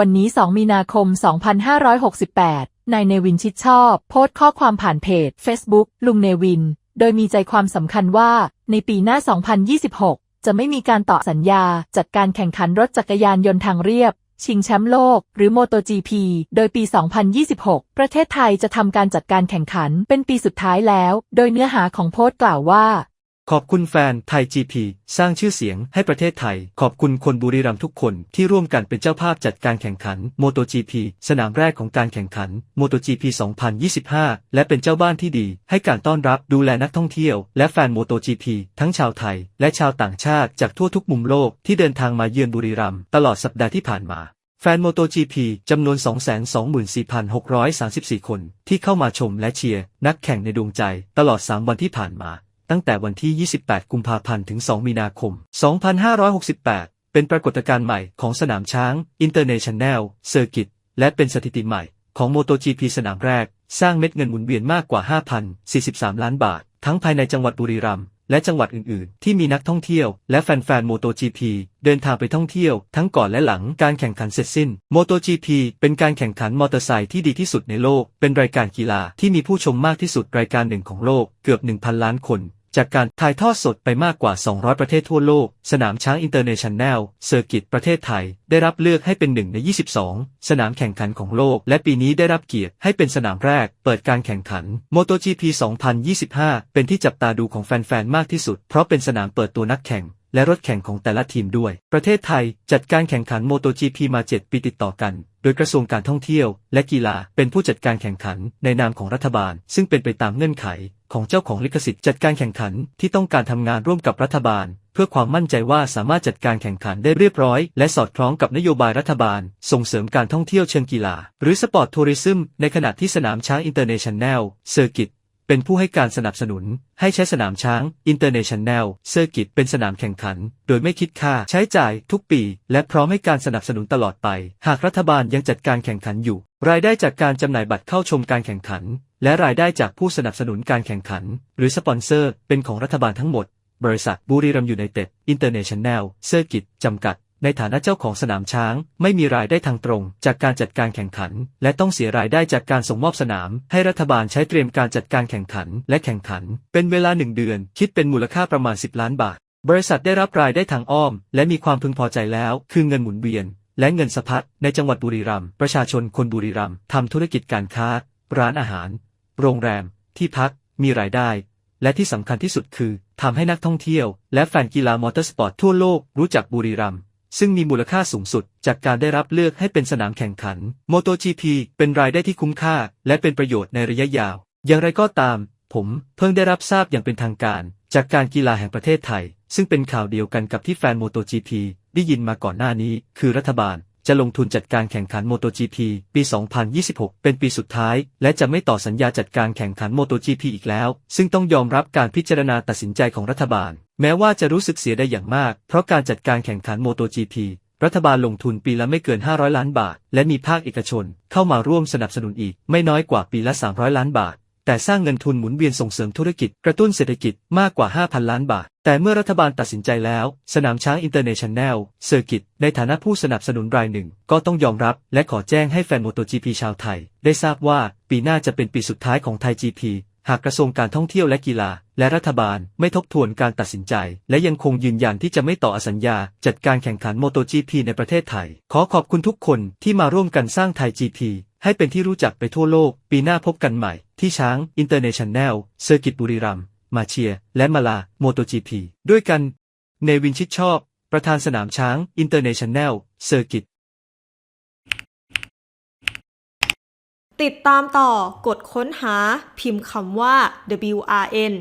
วันนี้ 2 มีนาคม 2568 นายเนวินชิดชอบ โพสต์ข้อความผ่านเพจ Facebook ลุงเนวิน โดยมีใจความสำคัญว่า ในปีหน้า 2026 จะไม่มีการต่อสัญญา จัดการแข่งขันรถจักรยานยนต์ทางเรียบ ชิงแชมป์โลก หรือ MotoGP โดยปี 2026 ประเทศไทยจะทำการจัดการแข่งขันเป็นปีสุดท้ายแล้ว โดยเนื้อหาของโพสต์กล่าวว่า ขอบคุณแฟนไทย GP สร้างชื่อเสียงให้ประเทศไทย ขอบคุณคนบุรีรัมย์ทุกคนที่ร่วมกันเป็นเจ้าภาพจัดการแข่งขัน MotoGP สนามแรกของการแข่งขัน MotoGP 2025 และเป็นเจ้าบ้านที่ดี ให้การต้อนรับดูแลนักท่องเที่ยว และแฟน MotoGP ทั้งชาวไทย และชาวต่างชาติจากทั่วทุกมุมโลกที่เดินทางมาเยือนบุรีรัมย์ตลอดสัปดาห์ที่ผ่านมาแฟน MotoGP จำนวน 224,634 คน ที่เข้ามาชมและเชียร์ นักแข่งในดวงใจ ตลอด 3 วันที่ผ่านมา ตั้งแต่วันที่ 28 กุมภาพันธ์ ถึง 2 มีนาคม 2568 เป็นปรากฏการณ์ใหม่ของสนามช้าง International Circuit และเป็นสถิติใหม่ของ MotoGP สนามแรก สร้างเม็ดเงินหมุนเวียนมากกว่า 5,043 ล้านบาท ทั้งภายในจังหวัดบุรีรัมย์ และจังหวัดอื่น ๆ ที่มีนักท่องเที่ยว และแฟนๆ MotoGP เดินทางไปท่องเที่ยวทั้งก่อนและหลังการแข่งขันเสร็จสิ้น MotoGP เป็นการแข่งขันมอเตอร์ไซค์ที่ดีที่สุดในโลก เป็นรายการกีฬาที่มีผู้ชมมากที่สุดรายการหนึ่งของโลกเกือบ 1,000 ล้านคน จากการถ่ายทอดสดไปมากกว่า 200 ประเทศทั่วโลก สนามช้าง International Circuit ประเทศไทย ได้รับเลือกให้เป็นหนึ่งใน 22 สนามแข่งขันของโลก และปีนี้ได้รับเกียรติให้เป็นสนามแรก เปิดการแข่งขัน MotoGP 2025 เป็นที่จับตาดูของแฟนๆ มากที่สุด เพราะเป็นสนามเปิดตัวนักแข่งและรถแข่งของแต่ละทีมด้วย ประเทศไทยจัดการแข่งขัน MotoGP มา 7 ปีติดต่อกัน โดยกระทรวงการท่องเที่ยว และกีฬาเป็นผู้จัดการแข่งขันในนามของรัฐบาล ซึ่งเป็นไปตามเงื่อนไข ของเจ้าของลิขสิทธิ์จัดการแข่งขันที่ต้องการทำงานร่วมกับรัฐบาล เพื่อความมั่นใจว่าสามารถจัดการแข่งขันได้เรียบร้อย และสอดคล้องกับนโยบายรัฐบาล ส่งเสริมการท่องเที่ยวเชิงกีฬา หรือสปอร์ตทัวริซึมในขณะที่สนามช้าง International Circuit เป็นผู้ให้การสนับสนุน ให้ใช้สนามช้าง International Circuit เป็นสนามแข่งขัน โดยไม่คิดค่าใช้จ่ายทุกปี และพร้อมให้การสนับสนุนตลอดไป หากรัฐบาลยังจัดการแข่งขันอยู่ รายได้จากการจำหน่ายบัตรเข้าชมการแข่งขัน และรายได้จากผู้สนับสนุนการแข่งขัน หรือสปอนเซอร์ เป็นของรัฐบาลทั้งหมด บริษัทบุรีรัมย์ยูไนเต็ดอินเตอร์เนชั่นแนลเซอร์กิตจำกัด ในฐานะเจ้าของสนามช้าง ไม่มีรายได้ทางตรง จากการจัดการแข่งขัน และต้องเสียรายได้จากการส่งมอบสนาม ให้รัฐบาลใช้เตรียมการจัดการแข่งขัน และแข่งขัน เป็นเวลาหนึ่งเดือน คิดเป็นมูลค่าประมาณ 10 ล้านบาท บริษัทได้รับรายได้ทางอ้อม และมีความพึงพอใจแล้ว คือเงินหมุนเวียน และเงินสะพัดในจังหวัดบุรีรัมย์ประชาชนคนบุรีรัมย์ทำธุรกิจการค้า ร้านอาหาร โรงแรม ที่พัก มีรายได้ และที่สำคัญที่สุดคือทำให้นักท่องเที่ยว และแฟนกีฬามอเตอร์สปอร์ตทั่วโลกรู้จักบุรีรัมย์ซึ่งมีมูลค่าสูงสุด จากการได้รับเลือกให้เป็นสนามแข่งขัน MotoGP เป็นรายได้ที่คุ้มค่า และเป็นประโยชน์ในระยะยาว อย่างไรก็ตาม ผมเพิ่งได้รับทราบอย่างเป็นทางการ จากการกีฬาแห่งประเทศไทย ซึ่งเป็นข่าวเดียวกันกับที่แฟน MotoGP ได้ยินมาก่อนหน้านี้ คือรัฐบาล จะลงทุนจัดการแข่งขัน MotoGP ปี 2026 เป็นปีสุดท้าย และจะไม่ต่อสัญญาจัดการแข่งขัน MotoGP อีกแล้ว ซึ่งต้องยอมรับการพิจารณาตัดสินใจของรัฐบาล แม้ว่าจะรู้สึกเสียได้อย่างมาก เพราะการจัดการแข่งขัน MotoGP รัฐบาลลงทุนปีละไม่เกิน 500 ล้านบาท และมีภาคเอกชน เข้ามาร่วมสนับสนุนอีก ไม่น้อยกว่าปีละ 300 ล้านบาท แต่สร้างเงินทุนหมุนเวียนส่งเสริมธุรกิจกระตุ้นเศรษฐกิจมากกว่า 5,000 ล้านบาท แต่เมื่อรัฐบาลตัดสินใจแล้ว สนามช้าง International Circuit ในฐานะผู้สนับสนุนรายหนึ่ง ก็ต้องยอมรับและขอแจ้งให้แฟน MotoGP ชาวไทย ได้ทราบว่าปีหน้าจะเป็นปีสุดท้ายของไทย GP หากกระทรวงการท่องเที่ยวและกีฬา และรัฐบาลไม่ทบทวนการตัดสินใจ และยังคงยืนยันที่จะไม่ต่อสัญญา จัดการแข่งขัน MotoGP ในประเทศไทย ขอขอบคุณทุกคนที่มาร่วมกันสร้างไทย GP ให้เป็นที่รู้จักไปทั่วโลก ปีหน้าพบกันใหม่ ที่ช้าง International Circuit บุรีรัมมาเชีย และมาลา MotoGP ด้วยกัน เนวินชิดชอบ ประธานสนามช้าง International Circuit ติดตามต่อกดค้นหาพิมพ์คำว่า WRN